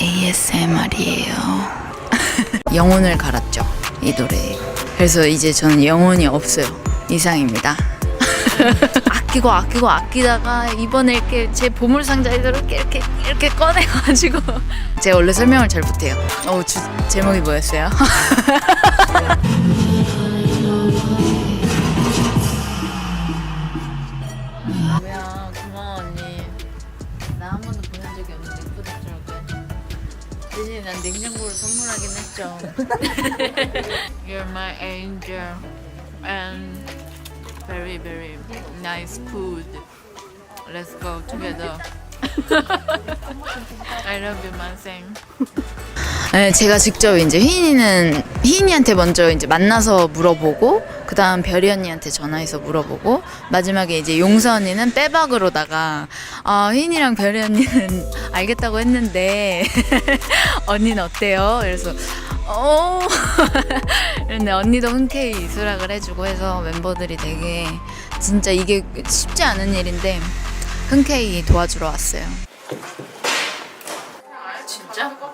ASMR이에요. 영혼을 갈았죠. 이 노래에. 그래서 이제 저는 영혼이 없어요. 이상입니다. 아끼고 아끼고 아끼다가 이번에 이렇게 제 보물 상자에서 이렇게 이렇게 이렇게 꺼내가지고 제가 원래 설명을 잘 못해요. 어, 주, 제목이 뭐였어요? 뭐야 고마워 언니. 나 한 번도 보낸 적이 없는데. 대신 난 냉장고를 선물하긴 했죠. You're my angel and very very nice food. Let's go together. I love you, my 생. 네, 제가 직접 이제 휘인이는 휘인이한테 먼저 이제 만나서 물어보고 그다음 별이 언니한테 전화해서 물어보고 마지막에 이제 용서 언니는 빼박으로다가 아 휘인이랑 별이 언니는 알겠다고 했는데 언니는 어때요? 그래서 어 근데 언니도 흔쾌히 수락을 해주고 해서 멤버들이 되게 진짜 이게 쉽지 않은 일인데 흔쾌히 도와주러 왔어요. 진짜? 어,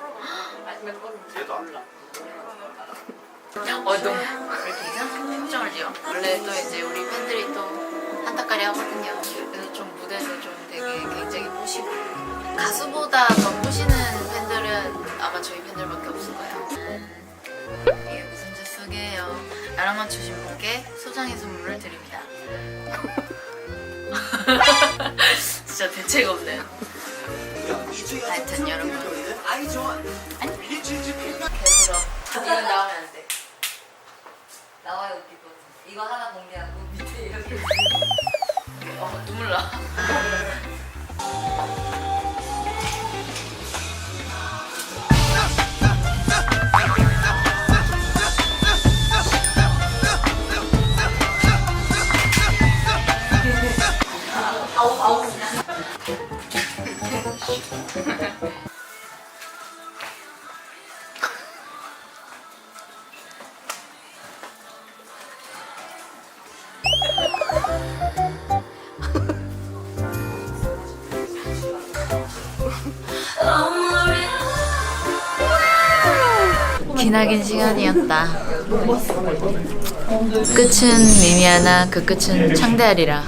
너무 이렇게 이상한 표정을 지어. 원래 또 이제 우리 팬들이 또 한타까리 하거든요. 그래서 좀 무대도 좀 되게 굉장히 보시고 가수보다 더 보시는 아마 저희 팬들밖에 없을 거예요. 음, 이게 무슨 짓속이에요? 나랑 맞추신 분께 소장의 선물을 드립니다. 진짜 대책 없네요. 하여튼 여러분 아니 개불어 이건 나오면 안 돼. 나와요 기본. 이거 하나 공개하고 밑에 이렇게. 기나긴 시간이었다. 끝은 미미하나 그 끝은 창대하리라.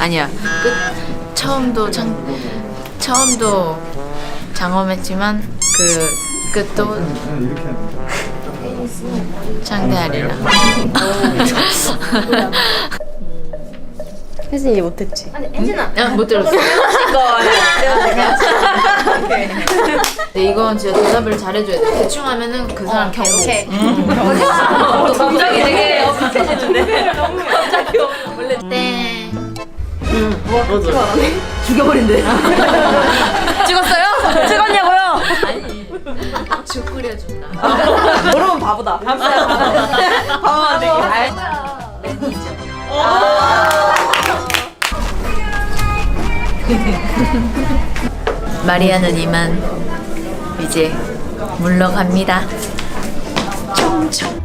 아니야. 끝 처음도 창 처음도 장엄했지만 그 끝도 창대하리라. 혜진이 못했지. 야, 못 들었어. 근데 이건 진짜 대답을 잘해줘야 돼. 대충 하면은 그 사람 경고. 오케이. 갑자기 되게 어색해지는데. 죽여버린대. 찍었어요? 찍었냐고요? 죽 끓여준다. 모르면 바보다. 바보 안 되게. 매니저. 마리아는 이만 이제 물러갑니다. 총총.